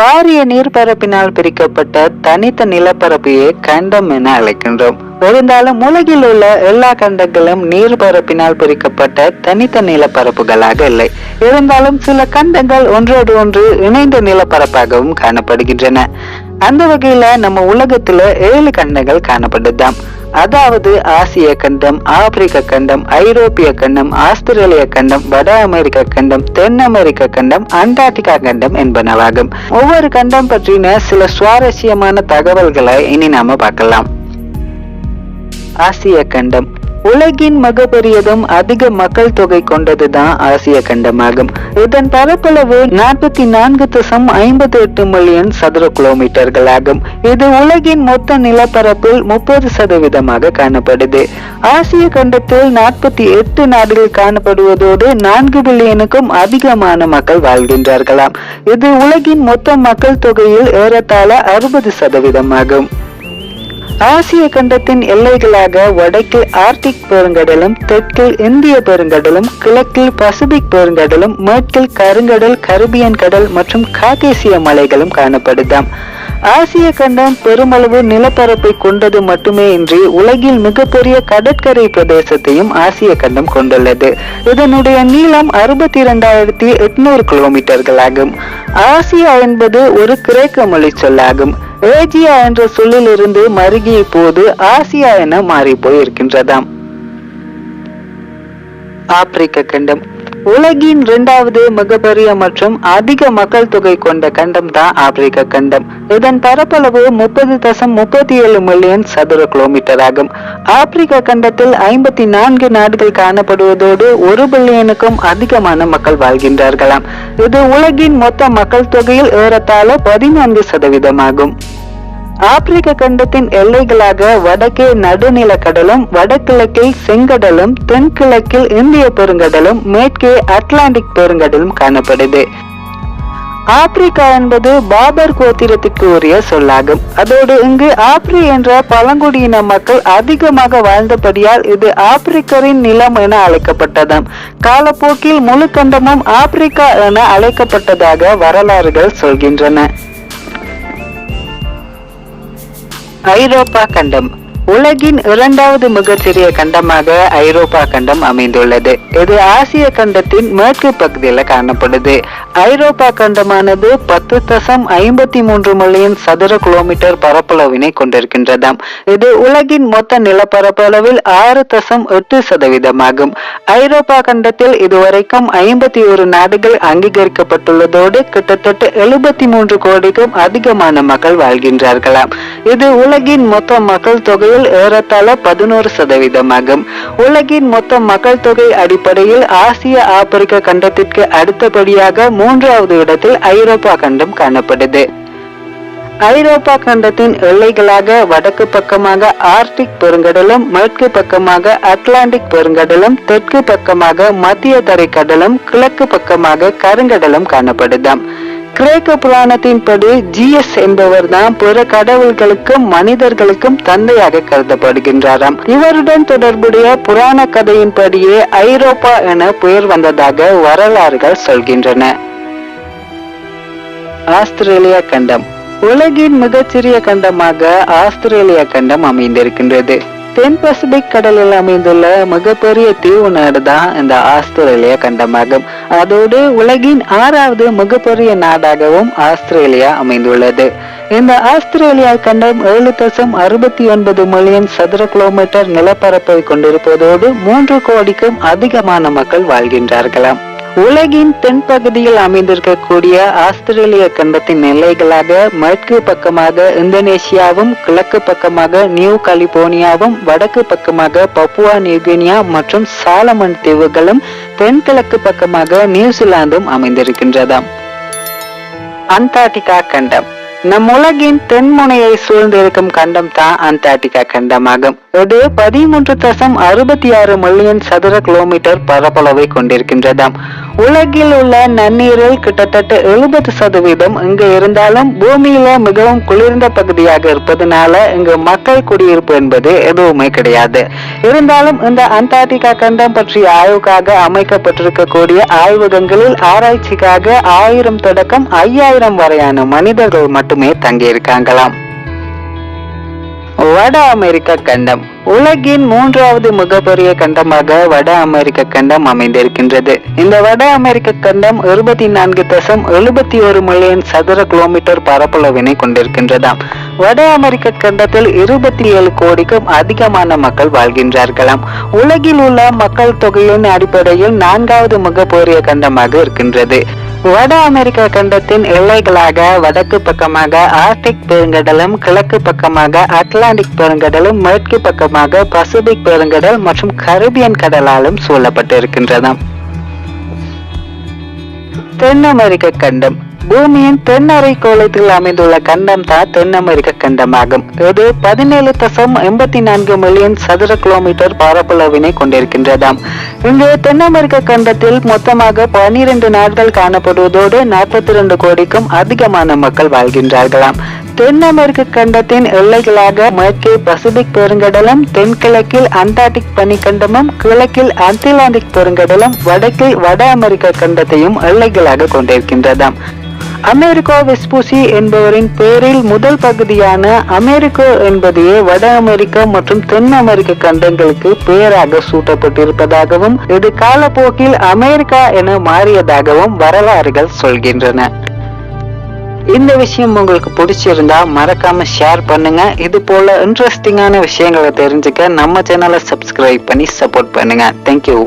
பாரிய நீர்ப்பரப்பினால் பிரிக்கப்பட்ட தனித்த நிலப்பரப்பையே கண்டம் என அழைக்கின்றோம். இருந்தாலும் உலகில் உள்ள எல்லா கண்டங்களும் நீர்பரப்பினால் பிரிக்கப்பட்ட தனித்த நிலப்பரப்புகளாக இல்லை. இருந்தாலும் சில கண்டங்கள் ஒன்றோடு ஒன்று இணைந்த நிலப்பரப்பாகவும் காணப்படுகின்றன. அந்த வகையில நம்ம உலகத்துல ஏழு கண்டங்கள் காணப்படுதாம் அதாவது ஆசிய கண்டம் ஆப்பிரிக்க கண்டம் ஐரோப்பிய கண்டம் ஆஸ்திரேலிய கண்டம் வட அமெரிக்க கண்டம் தென் அமெரிக்க கண்டம் அண்டார்டிகா கண்டம் என்பனவாகும். ஒவ்வொரு கண்டம் பற்றின சில சுவாரஸ்யமான தகவல்களை இனி நாம பார்க்கலாம். ஆசிய கண்டம். உலகின் மிகப்பெரியதும் அதிக மக்கள் தொகை கொண்டதுதான் ஆசிய கண்டமாகும். இதன் பரப்பளவு நாற்பத்தி நான்கு தசம் ஐம்பத்தி எட்டு மில்லியன் சதுர கிலோமீட்டர்கள் ஆகும் இது உலகின் மொத்த நிலப்பரப்பில் முப்பது சதவீதமாக காணப்படுது. ஆசிய கண்டத்தில் நாற்பத்தி எட்டு நாடுகள் காணப்படுவதோடு நான்கு பில்லியனுக்கும் அதிகமான மக்கள் வாழ்கின்றார்களாம். இது உலகின் மொத்த மக்கள் தொகையில் ஏறத்தாழ அறுபது சதவீதமாகும். ஆசிய கண்டத்தின் எல்லைகளாக வடக்கில் ஆர்டிக் பெருங்கடலும் தெற்கில் இந்திய பெருங்கடலும் கிழக்கில் பசிபிக் பெருங்கடலும் மேற்கில் கருங்கடல் கரிபியன் கடல் மற்றும் காகேசிய மலைகளும் காணப்படுதாம். ஆசிய கண்டம் பெருமளவு நிலப்பரப்பை கொண்டது மட்டுமே இன்றி உலகில் மிகப்பெரிய கடற்கரை பிரதேசத்தையும் ஆசிய கண்டம் கொண்டுள்ளது. இதனுடைய நீளம் அறுபத்தி இரண்டாயிரத்தி எட்நூறு கிலோமீட்டர்கள் ஆகும் ஆசியா என்பது ஒரு கிரேக்க மொழி சொல்லாகும். ஏஜியா என்ற சொல்லிலிருந்து மருகிய போது ஆசியா என மாறி போயிருக்கின்றதாம் ஆப்பிரிக்க கண்டம். உலகின் இரண்டாவது மிகப்பெரிய மற்றும் அதிக மக்கள் தொகை கொண்ட கண்டம் தான் ஆப்பிரிக்க கண்டம். இதன் பரப்பளவு முப்பது தசம் முப்பத்தி ஏழு மில்லியன் சதுர கிலோமீட்டர் ஆகும். ஆப்பிரிக்க கண்டத்தில் ஐம்பத்தி நான்கு நாடுகள் காணப்படுவதோடு ஒரு பில்லியனுக்கும் அதிகமான மக்கள் வாழ்கின்றார்களாம். இது உலகின் மொத்த மக்கள் தொகையில் ஏறத்தாழ பதினான்கு சதவீதமாகும். ஆப்பிரிக்க கண்டத்தின் எல்லைகளாக வடக்கே நடுநில கடலும் வடகிழக்கில் செங்கடலும் தென்கிழக்கில் இந்திய பெருங்கடலும் மேற்கே அட்லாண்டிக் பெருங்கடலும் காணப்படுது. ஆப்பிரிக்கா என்பது பாபர் கோத்திரத்திற்கு உரிய சொல்லாகும். அதோடு இங்கு ஆப்ரி என்ற பழங்குடியின மக்கள் அதிகமாக வாழ்ந்தபடியால் இது ஆப்பிரிக்கரின் நிலம் என அழைக்கப்பட்டதாம். காலப்போக்கில் முழு கண்டமும் ஆப்பிரிக்கா என அழைக்கப்பட்டதாக வரலாறுகள் சொல்கின்றன. ஐரோப்பா கண்டம் உலகின் இரண்டாவது மிகச்சிறிய கண்டமாக ஐரோப்பா கண்டம் அமைந்துள்ளது. இது ஆசிய கண்டத்தின் மேற்கு பகுதியில் காணப்படுது. ஐரோப்பா கண்டமானது பத்து தசம் ஐம்பத்தி மூன்று மில்லியன் சதுர கிலோமீட்டர் பரப்பளவினை கொண்டிருக்கின்றதாம். இது உலகின் மொத்த நிலப்பரப்பளவில் ஆறு தசம் எட்டு சதவீதமாகும். ஐரோப்பா கண்டத்தில் இதுவரைக்கும் ஐம்பத்தி ஒரு நாடுகள் அங்கீகரிக்கப்பட்டுள்ளதோடு கிட்டத்தட்ட எழுபத்தி மூன்று கோடிக்கும் அதிகமான மக்கள் வாழ்கின்றார்களாம். இது உலகின் மொத்த மக்கள் தொகையில் ஏறத்தாழ பதினோரு சதவீதமாகும். உலகின் மொத்த மக்கள் தொகை அடிப்படையில் ஆசிய ஆப்பிரிக்க கண்டத்திற்கு அடுத்தபடியாக மூன்றாவது இடத்தில் ஐரோப்பா கண்டம் காணப்படுது. ஐரோப்பா கண்டத்தின் எல்லைகளாக வடக்கு பக்கமாக ஆர்டிக் பெருங்கடலும் மேற்கு பக்கமாக அட்லாண்டிக் பெருங்கடலும் தெற்கு பக்கமாக மத்திய தரைக்கடலும் கிழக்கு பக்கமாக கருங்கடலும் காணப்படுதாம். கிரேக்க புராணத்தின்படி ஜிஎஸ் என்பவர் தான் பிற கடவுள்களுக்கும் மனிதர்களுக்கும் தந்தையாக கருதப்படுகின்றாராம். இவருடன் தொடர்புடைய புராண கதையின்படியே ஐரோப்பா என பெயர் வந்ததாக வரலாறுகள் சொல்கின்றன. ஆஸ்திரேலிய கண்டம். உலகின் மிகச்சிறிய கண்டமாக ஆஸ்திரேலியா கண்டம் அமைந்திருக்கின்றது. தென் பசிபிக் கடலில் அமைந்துள்ள மிகப்பெரிய தீவு நாடு தான் இந்த ஆஸ்திரேலியா கண்டமாகும் அதோடு உலகின் ஆறாவது மிகப்பெரிய நாடாகவும் ஆஸ்திரேலியா அமைந்துள்ளது. இந்த ஆஸ்திரேலியா கண்டம் ஏழு தசம் அறுபத்தி ஒன்பது மில்லியன் சதுர கிலோமீட்டர் நிலப்பரப்பை கொண்டிருப்பதோடு மூன்று கோடிக்கும் அதிகமான மக்கள் வாழ்கின்றார்களாம். உலகின் தென்பகுதியில் அமைந்திருக்கக்கூடிய ஆஸ்திரேலிய கண்டத்தின் எல்லைகளாக மேற்கு பக்கமாக இந்தோனேசியாவும் கிழக்கு பக்கமாக நியூ கலிபோர்னியாவும் வடக்கு பக்கமாக பப்புவா நியூகினியா மற்றும் சாலமன் தீவுகளும் தென்கிழக்கு பக்கமாக நியூசிலாந்தும் அமைந்திருக்கின்றதாம். அண்டார்டிகா கண்டம். நம் உலகின் தென்முனையை சூழ்ந்திருக்கும் கண்டம் தான் அண்டார்டிகா கண்டமாகும். இது பதிமூன்று தசம் அறுபத்தி ஆறு மில்லியன் சதுர கிலோமீட்டர் பரப்பளவை கொண்டிருக்கின்றதாம். உலகில் உள்ள நன்னீரில் கிட்டத்தட்ட எழுபது சதவீதம் இங்கு இருந்தாலும் பூமியில மிகவும் குளிர்ந்த பகுதியாக இருப்பதனால இங்கு மக்கள் குடியிருப்பு என்பது எதுவுமே கிடையாது. இருந்தாலும் இந்த அண்டார்டிகா கண்டம் பற்றிய ஆய்வுக்காக அமைக்கப்பட்டிருக்கக்கூடிய ஆய்வகங்களில் ஆராய்ச்சிக்காக ஆயிரம் தொடக்கம் ஐயாயிரம் வரையான மனிதர்கள் மட்டும் மட்டுமே தங்கியிருக்காங்களாம். வட அமெரிக்க கண்டம். உலகின் மூன்றாவது மிகப்பெரிய கண்டமாக வட அமெரிக்க கண்டம் அமைந்திருக்கின்றது. இந்த வட அமெரிக்க கண்டம் இருபத்தி நான்கு தசம் எழுபத்தி ஒரு மில்லியன் சதுர கிலோமீட்டர் பரப்பளவினை கொண்டிருக்கின்றதாம். வட அமெரிக்க கண்டத்தில் இருபத்தி ஏழு கோடிக்கும் அதிகமான மக்கள் வாழ்கின்றார்களாம். உலகில் உள்ள மக்கள் தொகையின் அடிப்படையில் நான்காவது மிகப்பெரிய கண்டமாக இருக்கின்றது. வட அமெரிக்க கண்டத்தின் எல்லைகளாக வடக்கு பக்கமாக ஆர்டிக் பெருங்கடலும் கிழக்கு பக்கமாக அட்லாண்டிக் பெருங்கடலும் மேற்கு பக்கமாக பசிபிக் பெருங்கடல் மற்றும் கரிபியன் கடலாலும் சூழப்பட்டிருக்கின்றன. தென் அமெரிக்க கண்டம். பூமியின் தென் அரைக்கோளத்தில் அமைந்துள்ள கண்டம் தான் தென் அமெரிக்க கண்டமாகும். இது பதினேழு தசம் எண்பத்தி நான்கு மில்லியன் சதுர கிலோமீட்டர் பரப்பளவினை கொண்டிருக்கின்றதாம். இங்கு தென் அமெரிக்க கண்டத்தில் மொத்தமாக பனிரெண்டு நாடுகள் காணப்படுவதோடு நாற்பத்தி இரண்டு கோடிக்கும் அதிகமான மக்கள் வாழ்கின்றார்களாம். தென் அமெரிக்க கண்டத்தின் எல்லைகளாக மேற்கே பசிபிக் பெருங்கடலும் தென்கிழக்கில் அண்டார்டிக் பனிக்கண்டமும் கிழக்கில் அட்லாண்டிக் பெருங்கடலும் வடக்கில் வட அமெரிக்க கண்டத்தையும் எல்லைகளாக கொண்டிருக்கின்றதாம். அமெரிக்கோ வெஸ்பூசி என்பவரின் பெயரில் முதல் பகுதியான அமெரிக்கோ என்பதையே வட அமெரிக்கா மற்றும் தென் அமெரிக்க கண்டங்களுக்கு பெயராக சூட்டப்பட்டிருப்பதாகவும் இது காலப்போக்கில் அமெரிக்கா என மாறியதாகவும் வரலாறுகள் சொல்கின்றன. இந்த விஷயம் உங்களுக்கு பிடிச்சிருந்தா மறக்காம ஷேர் பண்ணுங்க. இது போல இன்ட்ரெஸ்டிங்கான விஷயங்களை தெரிஞ்சுக்க நம்ம சேனலை சப்ஸ்கிரைப் பண்ணி சப்போர்ட் பண்ணுங்க. தேங்க்யூ